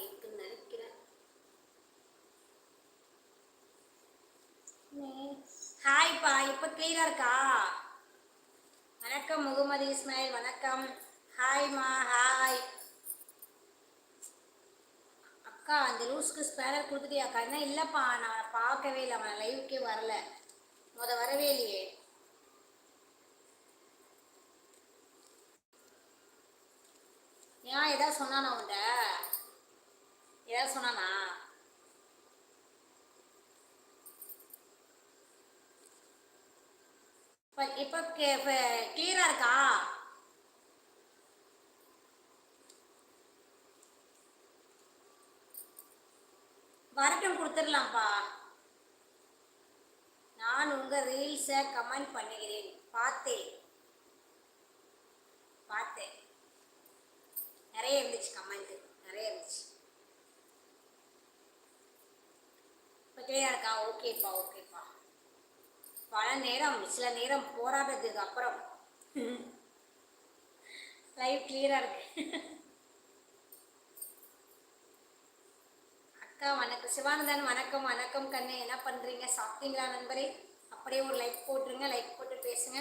இருக்குன்னு நினைக்கிறேன். ஹாய்ப்பா இப்போ கிளியராக இருக்கா? வணக்கம் முகமது இஸ்மாயில். வணக்கம். ஹாய்மா ஹாய் அக்கா அந்த லூஸ்க்கு ஸ்பேனர் கொடுத்துட்டியாக்கா என்ன இல்லைப்பா. நான் பார்க்கவே இல்லை. அவன் லைவுக்கே வரல. முத வரவே இல்லையே. ஏன் ஏதாவது சொன்னானா உன்ட ஏதாவது சொன்னானா? இப்போ இப்போ கிளியரா இருக்கா? வரட்டும் கொடுத்துடலாம்ப்பா. நான் உங்க ரீல்ஸை கமெண்ட் பண்ணுகிறேன். பார்த்தேன். பார்த்தேன். நிறைய இருந்துச்சு கமெண்ட் நிறைய இருந்துச்சு ஃப்ரீயாக இருக்கா? ஓகேப்பா ஓகேப்பா பல நேரம் சில நேரம் போராடுறதுக்கு அப்புறம். லைஃப் கிளியராக இருக்கு. அக்கா வணக்கம். சிவானந்தன் வணக்கம். வணக்கம் கண்ணு. என்ன பண்றீங்க? சாப்பிட்டீங்களா நண்பரே? அப்படியே ஒரு லைக் போட்டுருங்க. லைக் போட்டு பேசுங்க.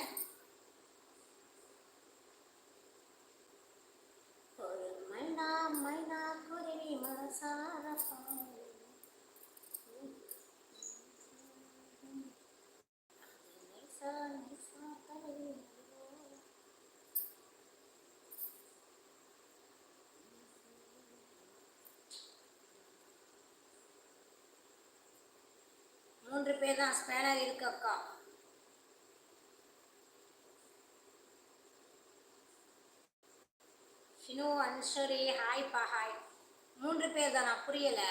மூன்று பேர் தான் ஸ்பேனர் இருக்கு அக்கா. ஷினு அன்ஸ்வரி ஹாய் பா ஹாய். மூன்று பேர் தானா புரியல.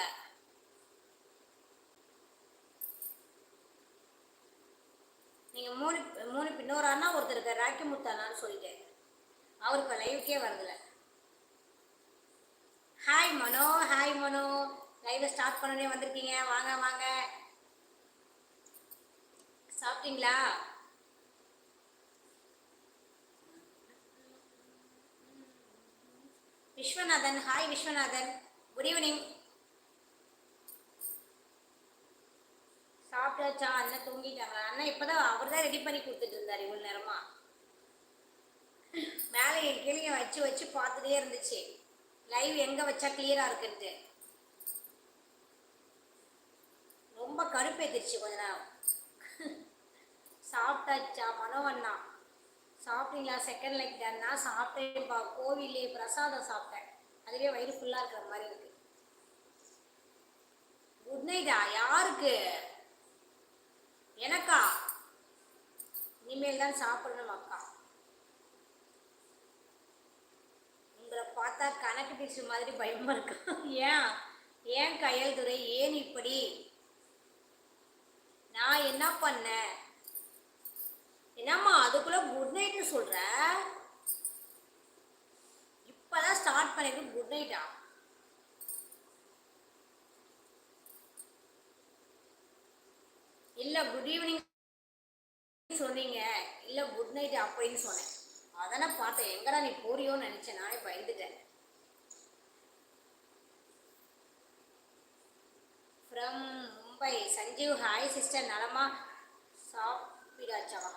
நீங்க மூணு மூணு இன்னொரு அண்ணா ஒருத்தர் இருக்கார் ராக்கி முத்தானான்னு சொல்லிட்டு. அவர் இப்போ லைவுக்கே வரதில்ல ஹாய் மனோ. ஹாய் மனோ. லைவை ஸ்டார்ட் பண்ணனே வந்திருக்கீங்க. வாங்க வாங்க. சாப்பிட்டீங்களா? Viswanathan hi Viswanathan. Good evening சாப்பிட்டாச்சா? அண்ணன் தூங்கிட்டாங்களா அண்ணன் இப்போதான் அவர் தான் ரெடி பண்ணி கொடுத்துட்டு இருந்தார் இவ்வளோ நேரமா. மேலே என் கிளியை வச்சு வச்சு பார்த்துட்டே இருந்துச்சு. லைவ் எங்கே வச்சா கிளியராக இருக்குன்ட்டு. ரொம்ப கடுப்பேத்திருச்சு கொஞ்ச நேரம். சாப்பிட்டாச்சா மனோவண்ணா? சாப்பிட்டீங்களா? செகண்ட் லைக் தானா சாப்பிட்டேன்ப்பா கோவிலே பிரசாதம் சாப்பிட்டேன். அதுவே வயிறு ஃபுல்லாக இருக்கிற மாதிரி இருக்கு. குட் நைட்டா யாருக்கு? எனக்கா? இனிமேல் தான் சாப்பிடணும் அக்கா. உங்களை பார்த்தா கணக்கு டீச்சர் மாதிரி பயமா இருக்கு. ஏன்? ஏன் கையல் துறை ஏன் இப்படி? நான் என்ன பண்ணேன்? என்னம்மா அதுக்குள்ள குட் நைட்னு சொல்ற? இப்பதான் ஸ்டார்ட் பண்ணிருக்கு குட் நைட்டா இல்ல குட் ஈவினிங் சொன்னீங்க. இல்ல குட் நைட் அப்படின்னு சொன்னேன். அதானே பார்த்தேன். எங்கடா நீ போறியோன்னு நினைச்சேன். நானே பயந்துட்டேன். From Mumbai. Sanjeev hi sister நலமா சாப்பிடாச்சாவா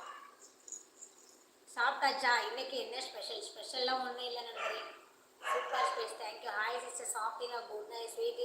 சாப்பிட்டாச்சா? இன்னைக்கு என்ன ஸ்பெஷல் ஸ்பெஷல்லாம் ஒன்றும் இல்லை நண்பரே super space thank you hi sister சாப்பிட்டீங்க குட் நைட் ஸ்வீட்